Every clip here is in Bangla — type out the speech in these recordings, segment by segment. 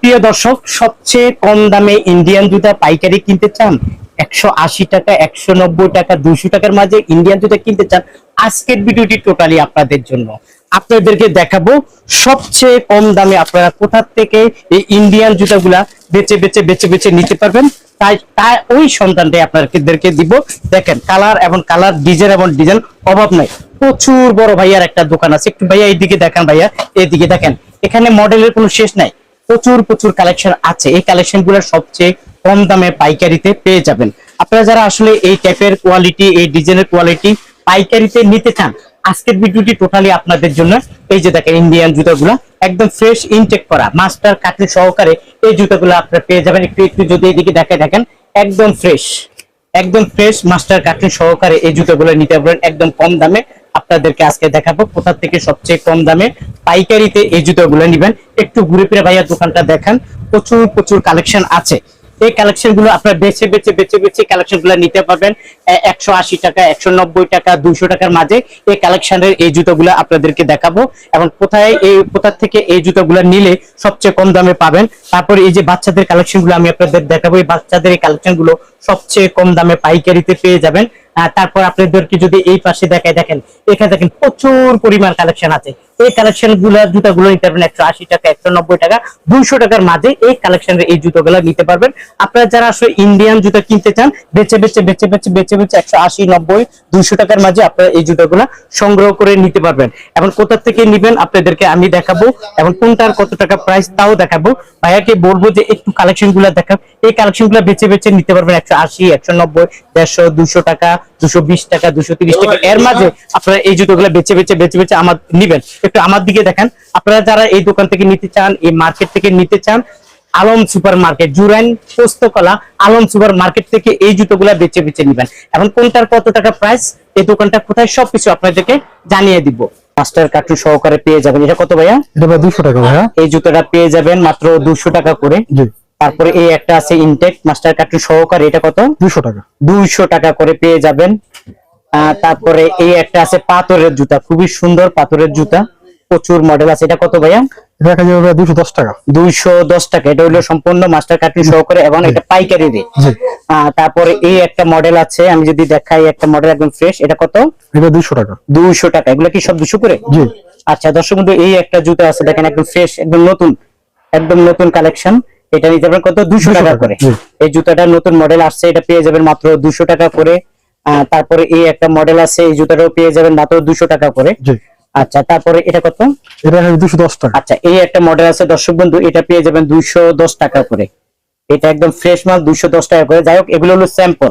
প্রিয় দর্শক, সবচেয়ে কম দামে ইন্ডিয়ান জুতা পাইকারি কিনতে চান? একশো আশি টাকা, একশো নব্বই টাকা, দুইশো টাকার মাঝে ইন্ডিয়ান জুতা কিনতে চান? আজকের ভিডিওটি টোটালি আপনাদের জন্য। আপনাদেরকে দেখাবো সবচেয়ে কম দামে আপনারা কোথা থেকে এই ইন্ডিয়ান জুতাগুলা বেচে বেচে বেচে বেচে নিতে পারবেন? তাই তাই ওই সন্তানটাই আপনাদেরকে দিব। দেখেন, কালার এবং কালার, ডিজাইন এবং ডিজাইন অভাব নাই। প্রচুর বড় ভাইয়ার একটা দোকান আছে। একটু ভাইয়া এইদিকে দেখেন ভাইয়া। এইদিকে দেখেন, এখানে মডেলের কোনো শেষ নাই। প্রচুর প্রচুর কালেকশন আছে। এই কালেকশনগুলো সবচেয়ে কম দামে পাইকারিতে পেয়ে যাবেন। আপনারা যারা আসলে এই টাইপের কোয়ালিটি এই ডিজাইনের কোয়ালিটি পাইকারিতে নিতে চান, আজকের ভিডিওটি টোটালি আপনাদের জন্য। এই যে দেখেন ইন্ডিয়ান জুতাগুলা, একদম ফ্রেশ ইনটেক করা মাস্টার কাটলি সহকারে এই জুতাগুলো আপনারা পেয়ে যাবেন। একটু একটু যদি এদিকে দেখে দেখেন, একদম ফ্রেশ একদম ফ্রেশ মাস্টার কাটলি সহকারে এই জুতাগুলো নিতে পারবেন, একদম কম দামে। আপনাদেরকে আজকে দেখাবো কোথা থেকে সবচেয়ে কম দামে পাইকারিতে এই জুতোগুলো নিবেন। একটু ঘুরে ফিরে ভাইয়া দোকানটা দেখান। প্রচুর প্রচুর কালেকশন আছে। এই কালেকশনগুলো আপনার বেছে বেছে বেছে বেছে কালেকশনগুলো নিতে পারবেন। একশো আশি টাকা, একশো নব্বই টাকা, দুইশো টাকার মাঝে এই কালেকশনের এই জুতোগুলো আপনাদেরকে দেখাবো। এবং কোথায় এই কোথা থেকে এই জুতোগুলো নিলে সবচেয়ে কম দামে পাবেন? তারপরে এই যে বাচ্চাদের কালেকশনগুলো আমি আপনাদের দেখাবো, এই বাচ্চাদের এই কালেকশনগুলো সবচেয়ে কম দামে পাইকারিতে পেয়ে যাবেন। তারপর আপনাদেরকে যদি এই পাশে দেখায় দেখেন, এখানে দেখেন প্রচুর পরিমাণ কালেকশন আছে। এই কালেকশনগুলো, জুতাগুলো নিতে পারবেন একশো আশি টাকা, একশো নব্বই টাকা, দুইশো টাকার মাঝে এই কালেকশনের এই জুতোগুলো নিতে পারবেন। আপনারা যারা আসলে ইন্ডিয়ান জুতো কিনতে চান, বেচে বেচে বেচে বেচে বেচে বেচে একশো আশি, নব্বই, দুইশো টাকার মাঝে আপনারা এই জুতোগুলো সংগ্রহ করে নিতে পারবেন। এবং কোথা থেকে নিবেন আপনাদেরকে আমি দেখাবো এবং কোনটার কত টাকা প্রাইস তাও দেখাবো। ভাইয়াকে বলব যে একটু কালেকশনগুলো দেখাব এই কালেকশনগুলো বেচে বেচে নিতে পারবেন একশো আশি, একশো নব্বই, দেড়শো দুশো টাকা দুশো বিশ টাকা দুশো তিরিশ টাকা। এর মাঝে আপনারা এই জুতোগুলো বেচে বেচে বেচে বেচে আমার নিবেন। একটু আমার দিকে দেখেন। আপনারা যারা এই দোকান থেকে নিতে চান এই মার্কেট থেকে নিতে চান Alam super market Jurain Postogola Alam super market থেকে এই জুতোগুলা বেচে বেচে নিবেন। এখন কোনটার কত টাকা প্রাইস এই দোকানটা কোথায়? সবকিছু আপনাদেরকে জানিয়ে দিব। মাস্টার কার্টুন সহকারে পেয়ে যাবেন। এটা কত ভাইয়া? এটা দুশো টাকা ভাইয়া। এই জুতোটা পেয়ে যাবেন মাত্র দুশো টাকা করে। জি। তারপরে এই একটা আছে ইনটেক মাস্টার কার্টুন সহকারে এটা কত? দুশো টাকা। দুইশো টাকা করে পেয়ে যাবেন। তারপরে এই একটা আছে পাথরের জুতা খুবই সুন্দর পাথরের জুতা প্রচুর মডেল আছে। এটা কত ভাইয়া? দেখা যাবে দুশো দশ টাকা। দুইশো দশ টাকা। এটা হলো সম্পূর্ণ মাস্টার কার্টুন সহকারে এবং এটা পাইকারি রেট তারপরে এই একটা মডেল আছে আমি যদি দেখাই একটা মডেল একদম ফ্রেশ এটা কত? এটা দুশো টাকা। দুইশো টাকা। এগুলো কি সব দুশো করে? আচ্ছা দর্শক বন্ধু এই একটা জুতা আছে দেখেন একদম ফ্রেশ একদম নতুন একদম নতুন কালেকশন এটা নিতে পারেন কত? দুশো টাকা করে। এই জুতাটা নতুন মডেল আসছে এটা পেয়ে যাবেন মাত্র দুশো টাকা করে। তারপরে এই একটা মডেল আছে এই জুতাটাও পেয়ে যাবেন মাত্র দুশো টাকা করে। আচ্ছা তারপরে এটা কত? এটা দুশো দশ টাকা। আচ্ছা এই একটা মডেল আছে দর্শক বন্ধু এটা পেয়ে যাবেন দুইশো দশ টাকা করে। এটা একদম ফ্রেশ মাল দুইশো দশ টাকা করে। যাই হোক এগুলো হলো স্যাম্পল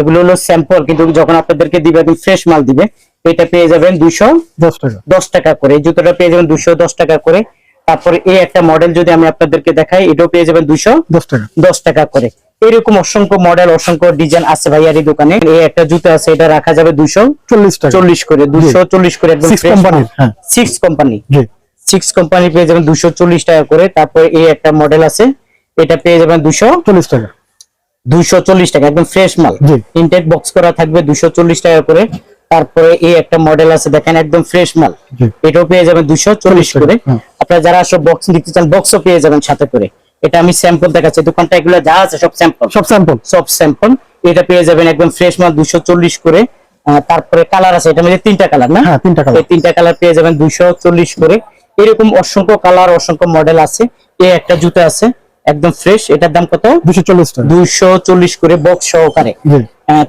এগুলো হলো স্যাম্পল কিন্তু যখন আপনাদেরকে দিবে একদম ফ্রেশ মাল দিবে এটা পেয়ে যাবেন দুইশো দশ টাকা। দশ টাকা করে। এই জুতোটা পেয়ে যাবেন দুশো দশ টাকা করে। তারপরে এই একটা মডেল যদি আমি আপনাদেরকে দেখাই এটাও পেয়ে যাবেন দুশো দশ টাকা। দশ করে। এরকম অসংখ্য মডেল অসংখ্য ডিজাইন আছে ভাইয়ার এই দোকানে। এই একটা জুতো আছে এটা রাখা যাবে দুশো চল্লিশ করে দুশো চল্লিশ করে একদম। সিক্স কোম্পানি সিক্স কোম্পানি পেয়ে যাবেন দুশো চল্লিশ টাকা করে। তারপরে এই একটা মডেল আছে এটা পেয়ে যাবেন দুশো চল্লিশ টাকা। দুইশো চল্লিশ টাকা একদম ফ্রেশ মাল। ইনটেক বক্স করা থাকবে দুশো চল্লিশ টাকা করে। তারপরে এই একটা মডেল আছে দেখেন একদম ফ্রেশ মাল। এটাও পেয়ে যাবেন দুশো চল্লিশ করে। হ্যাঁ। আপনারা যারা সব বক্স নিতে চান বক্সও পেয়ে যাবেন সাথে করে। এটা আমি স্যাম্পল দেখাচ্ছি দোকানটা এগুলো যা আছে সব স্যাম্পল সব স্যাম্পল সব স্যাম্পল এটা পেয়ে যাবেন একদম ফ্রেশ মাল দুশো চল্লিশ করে। তারপরে কালার আছে এটা মধ্যে তিনটা কালার না? হ্যাঁ তিনটা এই কালার তিনটা কালার পেয়ে যাবেন দুইশো চল্লিশ করে। এরকম অসংখ্য কালার অসংখ্য মডেল আছে। এই একটা জুতো আছে একদম ফ্রেশ এটার দাম কত? দুশো চল্লিশ টাকা। দুইশো চল্লিশ করে বক্স সহকারে।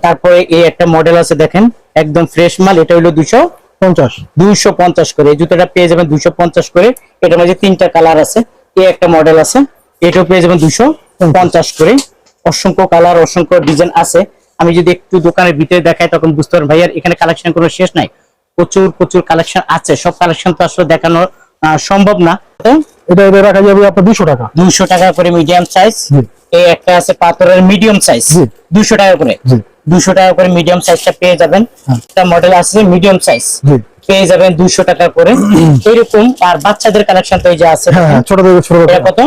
তারপরে এই একটা মডেল আছে দেখেন একদম ফ্রেশ মাল। এটা হলো দুইশো পঞ্চাশ। দুইশো পঞ্চাশ করে। এই জুতোটা পেয়ে যাবেন দুইশো পঞ্চাশ করে। এটার মধ্যে তিনটা কালার আছে। এই একটা মডেল আছে। এটাও পেয়ে যাবেন দুইশো পঞ্চাশ করে। অসংখ্য কালার অসংখ্য ডিজাইন আছে। আমি যদি একটু দোকানের ভিতরে দেখাই তখন বুঝতে পারেন ভাইয়ার এখানে কালেকশন কোনো শেষ নাই। প্রচুর প্রচুর কালেকশন আছে। সব কালেকশন তো আসলে দেখানো সম্ভব না। এটা এটা রাখা যাবে আপনার দুশো টাকা। দুইশো টাকা করে মিডিয়াম সাইজ এই একটা আছে পাথরের মিডিয়াম সাইজ জি। দুইশো টাকা করে। জি। দুশো টাকা করে মিডিয়াম সাইজটা পেয়ে যাবেন। হ্যাঁ। একটা মডেল আছে মিডিয়াম সাইজ পেয়ে যাবেন দুশো টাকা করে। এরকম আর বাচ্চাদের কালেকশন তো এই যে আছে হ্যাঁ হ্যাঁ ছোট ছোট কত?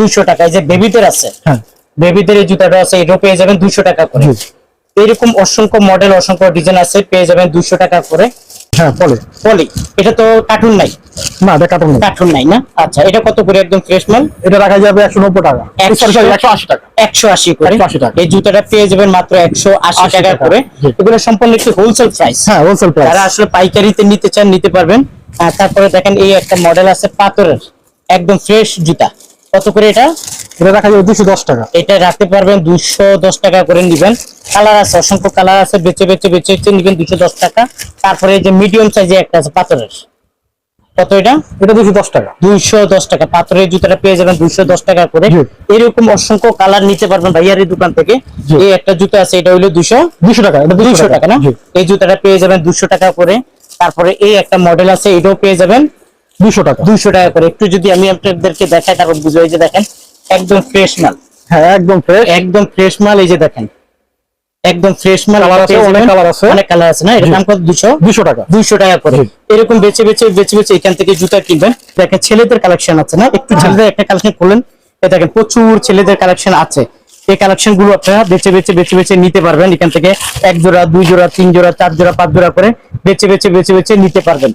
দুশো টাকা। এই যে বেবিদের আছে। বেবিদের এই জুতাটা আছে এটাও পেয়ে যাবেন দুশো টাকা করে। এরকম অসংখ্য মডেল অসংখ্য ডিজাইন আছে পেয়ে যাবেন দুশো টাকা করে। হ্যাঁ পলি। পলি। এটা তো কার্টুন নাই? না এটা কার্টুন কার্টুন নাই না? আচ্ছা এটা কত করে একদম ফ্রেশ মাল? এটা রাখা যাবে একশো নব্বই টাকা। সরি সরি একশো আশি টাকা। করে। 180 টাকা। এই জুতাটা পেয়ে যাবেন মাত্র একশো আশি 80 টাকা টাকা। করে। এগুলো সম্পূর্ণ একটি হোলসেল প্রাইস হ্যাঁ হোলসেল প্রাইস যারা আসলে পাইকারিতে নিতে চান নিতে পারবেন। তারপরে দেখেন এই একটা মডেল আছে পাথরের। একদম ফ্রেশ জুতা। কত করে এটা? এটা রাখা যাবে দুশো দশ টাকা। এটা রাখতে পারবেন দুশো দশ টাকা করে নিবেন। কালার আছে অসংখ্য কালার আছে বেচে বেচে বেচে বেচে নিবেন দুশো দশ টাকা। তারপরে এই যে মিডিয়াম সাইজে একটা আছে পাথরের। কত এটা? এটা দুশো দশ টাকা। দুইশো দশ টাকা। পাথরের জুতাটা পেয়ে যাবেন দুইশো দশ টাকা করে। এরকম অসংখ্য কালার নিতে পারবেন ভাইয়ারি দোকান থেকে। এই একটা জুতা আছে এটা হলো দুশো দুশো টাকা এটা দুইশো টাকা। না? এই জুতাটা পেয়ে যাবেন দুশো টাকা করে। তারপরে এই একটা মডেল আছে এটাও পেয়ে যাবেন দুশো টাকা। দুইশো টাকা করে। একটু যদি আমি আপনাদেরকে দেখাই তারপর বুঝব এই যে দেখেন একদম ফ্রেশ মাল। হ্যাঁ একদম ফ্রেশ একদম ফ্রেশ মাল এই যে দেখেন। একদম ফ্রেশ মাল আছে, পেয়ে অনেক colour আছে। অনেক কালার আছে না? এটার জি। দাম কত? দুশো দুশো টাকা। দুইশো টাকা করে। এরকম বেছে বেছে বেছে বেছে এখান থেকে জুতা কিনবেন। দেখেন ছেলেদের কালেকশন আছে না? একটু ছেলেদের একটা কালেকশন করলেন এই দেখেন প্রচুর ছেলেদের কালেকশন আছে। এই কালেকশনগুলো আপনারা বেছে বেছে বেছে বেছে নিতে পারবেন। এখান থেকে এক জোড়া দুই জোড়া তিন জোড়া চার জোড়া পাঁচ জোড়া করে বেছে বেছে বেছে বেছে নিতে পারবেন।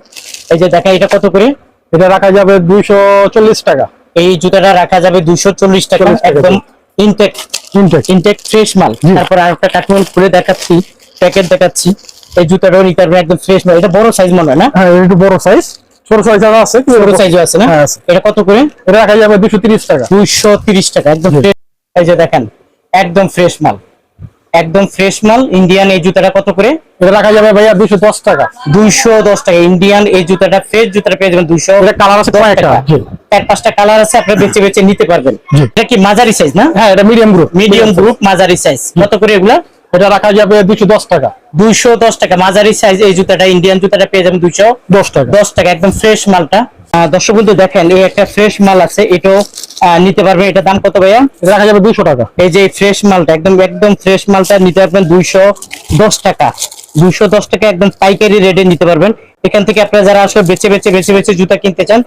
এই যে দেখেন এটা কত করে? এটা রাখা যাবে দুইশো চল্লিশ টাকা। এই জুতাটা রাখা যাবে দুইশো চল্লিশ টাকা 40 একদম ইনটেক ইনটেক। ইনটেক ফ্রেশ মাল। তারপর আর একটা কার্টুন খুলে দেখাচ্ছি প্যাকেট দেখাচ্ছি। এই জুতাটাও নিতে পারবেন একদম ফ্রেশ মাল। এটা বড় সাইজ মনে হয় না? হ্যাঁ একটু বড় সাইজ ছোট সাইজ আছে কিন্তু ছোট সাইজও আছে না? হ্যাঁ, এটা কত করে? এটা রাখা যাবে তিরিশ টাকা। দুইশো তিরিশ টাকা একদম জি। fresh। দেখেন একদম ফ্রেশ মাল। একদম ফ্রেশ মাল ইন্ডিয়ান এই জুতাটা কত করে? এটা রাখা যাবে ভাইয়া দুশো দশ টাকা। দুইশো দশ টাকা। ইন্ডিয়ান এই জুতাটা ফ্রেশ জুতাটা পেয়ে যাবেন দুইশো এটা কালার আছে চার পাঁচটা। কালার আছে আপনি বেছে বেছে নিতে পারবেন। এটা কি মাঝারি সাইজ না? হ্যাঁ এটা মিডিয়াম গ্রুপ মিডিয়াম গ্রুপ মাঝারি সাইজ কত করে এগুলা? এটা রাখা যাবে দুশো দশ টাকা। দুইশো দশ টাকা। মাঝারি সাইজ এই জুতাটা ইন্ডিয়ান জুতাটা পেয়ে যাবেন দুইশো দশ টাকা দশ টাকা। একদম ফ্রেশ মালটা। দর্শক বন্ধু দেখেন এই একটা ফ্রেশ মাল আছে এটাও নিতে পারবেন। এটা দাম কত ভাইয়া? রাখা যাবে দুইশো টাকা। এই যে ফ্রেশ মালটা একদম একদম ফ্রেশ মালটা নিতে পারবেন দুইশো দশ টাকা। দুইশো দশ টাকা একদম পাইকারি রেটে নিতে পারবেন। এখান থেকে আপনারা যারা আসলে বেছে বেছে বেছে বেছে জুতা কিনতে চান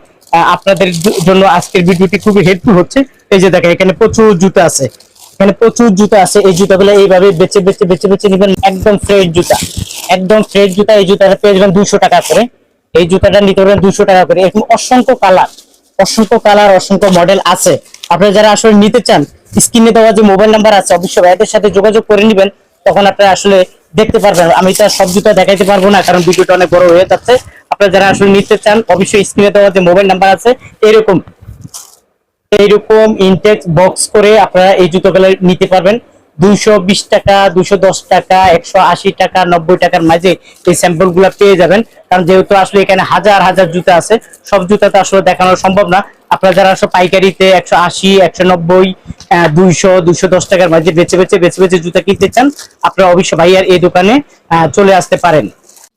আপনাদের জন্য আজকের ভিডিওটি খুবই হেল্পফুল হচ্ছে। এই যে দেখেন এখানে প্রচুর জুতা আছে। এখানে প্রচুর জুতা আছে। এই জুতাগুলো এইভাবে বেছে বেছে বেছে বেছে নেবেন একদম ফ্রেশ জুতা। একদম ফ্রেশ জুতা এই জুতাটা পেয়ে যাবেন দুইশো টাকা করে। এই জুতাটা নিতে পারবেন দুশো টাকা করে। এরকম অসংখ্য কালার অসংখ্য কালার অসংখ্য মডেল আছে। আপনারা যারা আসলে নিতে চান স্ক্রিনে দেওয়া যে মোবাইল নাম্বার আছে, অবশ্যই ভাইদের সাথে যোগাযোগ করে নেবেন, তখন আপনারা আসলে দেখতে পারবেন। আমি তো সব জুতা দেখাইতে পারব না, কারণ ভিডিওটা অনেক বড় হয়ে যাচ্ছে। আপনারা যারা আসলে নিতে চান, অবশ্যই স্ক্রিনে দেওয়া যে মোবাইল নাম্বার আছে, এরকম, এইরকম ইনটেক্স বক্স করে আপনারা এই জুতোগুলো নিতে পারবেন। দুইশো বিশ টাকা, দুইশো দশ টাকা, একশো আশি টাকা, নব্বই টাকার মাঝে এই স্যাম্পলগুলা পেয়ে যাবেন। কারণ যেহেতু আসলে এখানে হাজার হাজার জুতা আছে, সব জুতাতে আসলে দেখানো সম্ভব না। আপনারা যারা আসলে পাইকারিতে একশো আশি, একশো নব্বই দুইশো দুইশো দশ টাকার মাঝে বেছে বেছে বেছে বেছে জুতা কিনতে চান, আপনারা অবশ্য ভাইয়ার এই দোকানে চলে আসতে পারেন।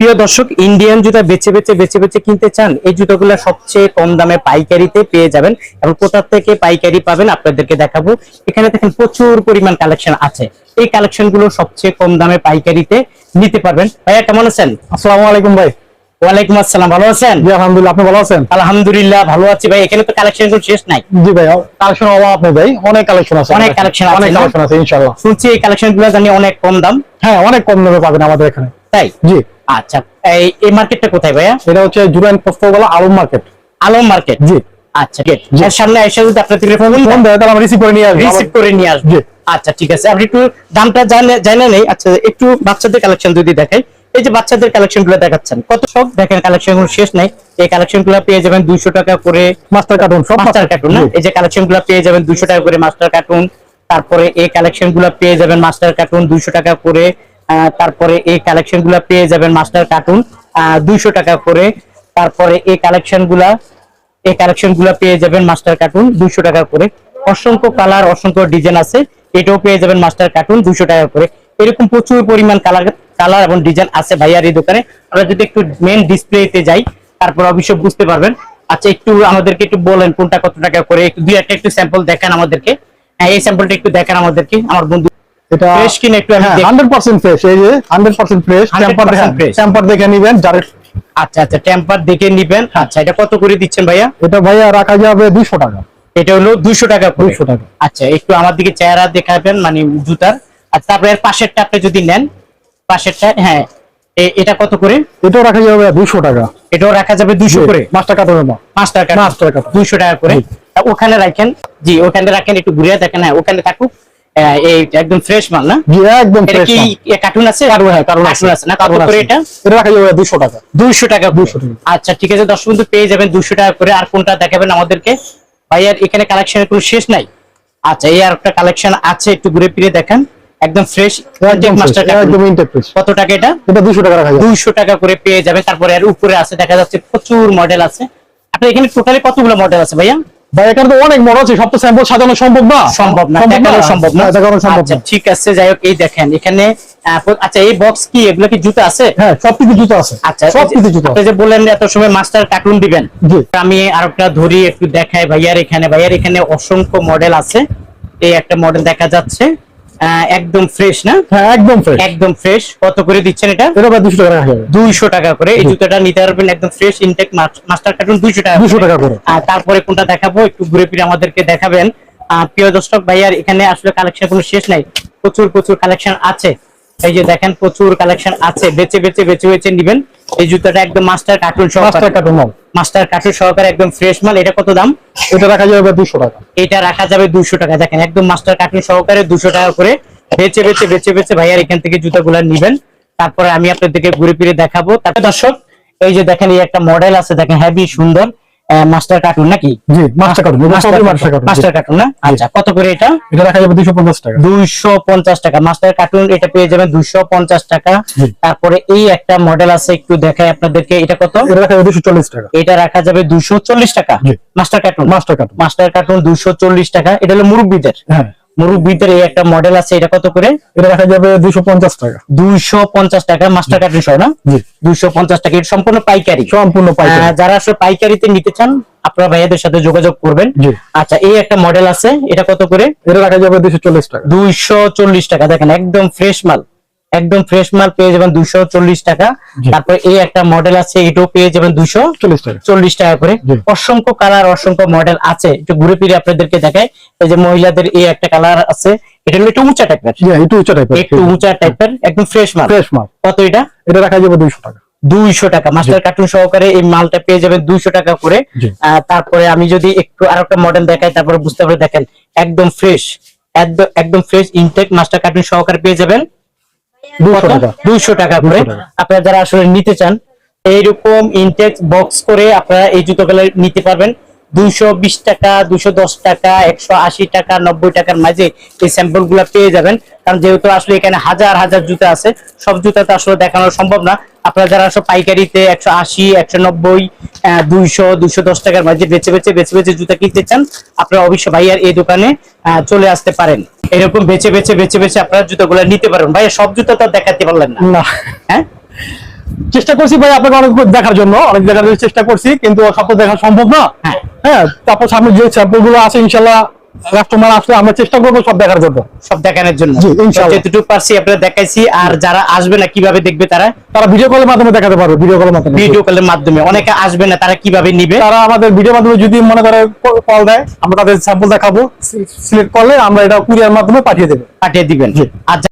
প্রিয় দর্শক ইন্ডিয়ান জুতা বেছে বেছে বেছে বেছে কিনতে চান এই জুতোগুলো সবচেয়ে কম দামে পাইকারিতে পেয়ে যাবেন এবং কোথা থেকে পাইকারি পাবেন আপনাদেরকে দেখাবো। এখানে দেখেন প্রচুর পরিমাণ কালেকশন আছে। এই কালেকশনগুলো সবচেয়ে কম দামে পাইকারিতে নিতে পারবেন। ভাইয়া কেমন আছেন? আসসালামু আলাইকুম ভাই। ওয়ালাইকুম আসসালাম ভালো আছেন? জি আলহামদুলিল্লাহ। আপনি ভালো আছেন? আলহামদুলিল্লাহ ভালো আছি ভাই। এখানে তো কালেকশন শেষ নাই। জি ভাই কালেকশন অভাব নেই ভাই। অনেক কালেকশন আছে। অনেক collection আছে অনেক কালেকশন আছে ইনশাআল্লাহ। শুনছি এই কালেকশনগুলো জানি অনেক কম দাম। হ্যাঁ অনেক কম দামে পাবেন আমাদের এখানে। তাই? জি। আচ্ছা এই এই মার্কেটটা কোথায় ভাইয়া? এটা হচ্ছে জুরাইন পোস্তগোলা আলম মার্কেট আলম মার্কেট জি। আচ্ছা ঠিক এর সামনে এসে যদি আপনাদের ফোন ফোন দেয় তাহলে আমরা রিসিভ করে নিয়ে আসব। রিসিভ করে নিয়ে আসব। জি। আচ্ছা ঠিক আছে। আপনি একটু দামটা জানে জানা নেই। আচ্ছা একটু বাচ্চাদের কালেকশন যদি দেখাই। এই যে বাচ্চাদের কালেকশনগুলো দেখাচ্ছেন কত সব? দেখেন কালেকশনগুলো শেষ নাই। এই কালেকশনগুলো পেয়ে যাবেন দুইশো টাকা করে মাস্টার কার্টুন সব মাস্টার কার্টুন না? এই যে কালেকশনগুলো পেয়ে যাবেন দুইশো টাকা করে মাস্টার কার্টুন তারপরে এই কালেকশনগুলো পেয়ে যাবেন মাস্টার কার্টুন দুইশো টাকা করে তারপরে এই কালেকশনগুলো পেয়ে যাবেন মাস্টার কার্টুন দুইশো টাকা করে। তারপরে এই কালেকশনগুলা, এই কালেকশনগুলা পেয়ে যাবেন মাস্টার কার্টুন, দুইশো টাকা করে। অসংখ্য কালার অসংখ্য ডিজাইন আছে। এটাও পেয়ে যাবেন মাস্টার কার্টুন, দুইশো টাকা করে। এরকম প্রচুর পরিমাণ কালার কালার এবং ডিজাইন আছে ভাইয়ার এই দোকানে। আমরা যদি একটু মেন ডিসপ্লেতে যাই, তারপর অবশ্যই বুঝতে পারবেন। আচ্ছা একটু আমাদেরকে একটু বলেন কোনটা কত টাকা করে। একটু দুই একটা একটু স্যাম্পল দেখান আমাদেরকে। হ্যাঁ এই স্যাম্পলটা একটু দেখান আমাদেরকে। আমার বন্ধু এটা ফ্রেশ কিনে একটু আমি দেখি। হান্ড্রেড পার্সেন্ট ফ্রেশ এই যে hundred percent fresh temper temper দেখে নিবেন ডাইরেক্ট আচ্ছা আচ্ছা টেম্পার দেখে নিবেন। আচ্ছা এটা কত করে দিচ্ছেন ভাইয়া? এটা ভাইয়া রাখা যাবে দুইশো টাকা। এটা হলো দুইশো টাকা 200 টাকা। আচ্ছা একটু আমার দিকে চেহারা দেখাবেন মানে জুতার। আর তারপরে এর পাশেরটা আপনি যদি নেন পাশেরটা হ্যাঁ এটা কত করে? এটাও রাখা যাবে দুইশো টাকা। এটাও রাখা যাবে দুশো করে? মাছটা কাটানোর মাল পাঁচ টাকা পাঁচ টাকা। দুইশো টাকা করে। ওখানে রাখেন জি ওখানে রাখেন একটু ঘুরিয়ে দেখেন হ্যাঁ ওখানে থাকুক। এই একদম ফ্রেশ মাল না? একদম ফ্রেশ কি কার্টুন আছে? কার্টুন হ্যাঁ কার্টুন কার্টুন আছে না? কত করে এটা? এটা রাখা যাবে দুশো টাকা। দুইশো টাকা 200 টাকা। আচ্ছা ঠিক আছে দশ বন্ধু পেয়ে যাবেন দুশো টাকা করে। আর কোনটা দেখাবেন আমাদেরকে? ভাইয়ার এখানে কালেকশনের কোনো শেষ নাই? আচ্ছা এই আর একটা কালেকশন আছে একটু ঘুরে ফিরে দেখেন। একদম ফ্রেশ একদম মাস্টার একদম ইনটেক ফ্রেশ কত টাকা এটা? এটা দুশো টাকা রাখা যাবে। দুইশো টাকা করে পেয়ে যাবে তারপরে আর উপরে আছে দেখা যাচ্ছে প্রচুর মডেল আছে। আপনার এখানে টোটালি কতগুলো মডেল আছে ভাইয়া? ভাই এখানে তো অনেক বড় আছে সব তো স্যাম্পল সাজানো সম্ভব না। সম্ভব না দেখানো সম্ভব না দেখানো সম্ভব আচ্ছা না? ঠিক আছে যাই হোক এই দেখেন এখানে আচ্ছা এই বক্স কি? এগুলো কি জুতো আছে? হ্যাঁ সব কিছু জুতো আছে। আচ্ছা সব কিছু জুতো আপনি যে বললেন এত সময় মাস্টার কার্টুন দিবেন আমি আরেকটা ধরি একটু দেখাই ভাইয়ার এখানে। ভাইয়ার এখানে অসংখ্য মডেল আছে। এই একটা মডেল দেখা যাচ্ছে। একদম ফ্রেশ না? হ্যাঁ একদম ফ্রেশ একদম ফ্রেশ কত করে দিচ্ছেন এটা? এটা ভাই দুশো টাকা রাখা যাবে দুইশো টাকা করে। এই জুতাটা নিতে পারবেন একদম ফ্রেশ ইনটেক মাস্টার কার্টুন দুইশো টাকা দুশো করে। টাকা করে। আর তারপরে কোনটা দেখাবো একটু ঘুরে ফিরে আমাদেরকে দেখাবেন। প্রিয় দর্শক ভাইয়ার এখানে আসলে কালেকশন কোনো শেষ নাই। প্রচুর প্রচুর কালেকশন আছে। এই যে দেখেন প্রচুর কালেকশন আছে। বেচে বেচে বেচে বেচে নিবেন। এই জুতোটা একদম মাস্টার কার্টুন সহকারে। কার্টুন মাল। মাস্টার কার্টুন সহকারে একদম ফ্রেশ মাল। এটা কত দাম? এটা রাখা যাবে দুশো টাকা। এটা রাখা যাবে দুশো টাকা। দেখেন একদম মাস্টার কার্টুন সহকারে দুশো টাকা করে বেচে বেচে বেচে বেচে ভাইয়ার এখান থেকে জুতাগুলা নিবেন। তারপরে আমি আপনাদেরকে ঘুরে ফিরে দেখাবো। তারপরে দর্শক এই যে দেখেন এই একটা মডেল আছে। দেখেন হেভি সুন্দর। মাস্টার কার্টুন নাকি? জি মাস্টার কার্টুন মাস্টার কার্টুন না? আচ্ছা কত করে এটা? এটা রাখা যাবে দুশো পঞ্চাশ টাকা। দুইশো পঞ্চাশ টাকা। মাস্টার কার্টুন এটা পেয়ে যাবেন দুইশো পঞ্চাশ টাকা। তারপরে এই একটা মডেল আছে একটু দেখাই আপনাদেরকে এটা কত? এটা রাখা যাবে দুশো চল্লিশ টাকা। এটা রাখা যাবে দুইশো চল্লিশ টাকা। Master carton master carton master carton দুইশো চল্লিশ টাকা। এটা হলো মুরব্বিদের। হ্যাঁ। মুরব্বীদের এই একটা মডেল আছে এটা কত করে? এটা রাখা যাবে দুইশো পঞ্চাশ টাকা। দুইশো পঞ্চাশ টাকা মাস্টার কার্টুন সহ না? দুইশো পঞ্চাশ টাকা এটা সম্পূর্ণ পাইকারি। সম্পূর্ণ পাইকারি। যারা আসলে পাইকারিতে নিতে চান আপনারা ভাইয়াদের সাথে যোগাযোগ করবেন। জি। আচ্ছা এই একটা মডেল আছে এটা কত করে? এটা রাখা যাবে দুইশো চল্লিশ টাকা। দুইশো চল্লিশ টাকা দেখেন একদম ফ্রেশ মাল। একদম ফ্রেশ মাল পেয়ে যাবেন দুইশো চল্লিশ টাকা। তারপর এই একটা মডেল আছে এটাও পেয়ে যাবেন দুইশো চল্লিশ টাকা করে। অসংখ্য কালার অসংখ্য মডেল আছে। একটু ঘুরে ফিরে আপনাদেরকে দেখাই। এই যে মহিলাদের এই একটা কালার আছে এটা একটু উঁচা টাইপের একটু উঁচা টাইপের একটু উঁচা টাইপের একদম ফ্রেশ মাল। ফ্রেশ মাল। কত এটা? এটা রাখা যাবে দুইশো টাকা। দুইশো টাকা। মাস্টার কার্টুন সহকারে এই মালটা পেয়ে যাবেন দুইশো টাকা করে। আহ, তারপরে আমি যদি একটু আর একটা মডেল দেখাই তারপরে বুঝতে পারে দেখেন একদম ফ্রেশ একদম একদম ফ্রেশ ইনটেক মাস্টার কার্টুন সহকারে পেয়ে যাবেন। দুশো টাকা। দুইশো টাকা করে। 200 আপনারা যারা আসলে নিতে চান এইরকম ইনটেক্স বক্স করে আপনারা এই জুতোগুলো নিতে পারবেন। দুইশো বিশ টাকা দুশো দশ টাকা একশো আশি টাকা নব্বই টাকার মাঝে এই স্যাম্পলগুলা পেয়ে যাবেন। কারণ যেহেতু আসলে এখানে হাজার হাজার জুতা আছে সব জুতা তো আসলে দেখানো সম্ভব না। আপনারা যারা আসলে পাইকারিতে একশো আশি একশো নব্বই দুইশো দুইশো দশ টাকার মাঝে বেছে বেছে বেছে বেছে জুতা কিনতে চান আপনারা অবশ্যই ভাইয়ার এই দোকানে আহ, চলে আসতে পারেন। এরকম বেছে বেছে বেছে বেছে আপনারা জুতোগুলো নিতে পারেন ভাই সব জুতো তো দেখাতে পারলেন না। হ্যাঁ? চেষ্টা করছি ভাই আপনাকে অনেক দেখার জন্য। অনেক দেখার জন্য চেষ্টা করছি কিন্তু সব তো দেখা সম্ভব না। হ্যাঁ। হ্যাঁ তারপর সামনে যে স্যাম্পলগুলো আছে ইনশাল্লাহ কাস্টমার আসলে আমরা চেষ্টা করব সব দেখার জন্য। সব দেখানোর জন্য। যতটুকু পারছি আপনারা দেখাইছি আর যারা আসবে না কীভাবে দেখবে তারা? তারা ভিডিও কলের মাধ্যমে দেখাতে পারবে ভিডিও কলের মাধ্যমে। ভিডিও কলের মাধ্যমে। অনেকে আসবে না তারা কীভাবে নিবে? তারা আমাদের ভিডিও মাধ্যমে যদি মনে করে কল দেয় আমরা তাদের স্যাম্পল দেখাবো। সিলেক্ট করলে আমরা এটা কুরিয়ার মাধ্যমে পাঠিয়ে দেবো। পাঠিয়ে দিবেন। আর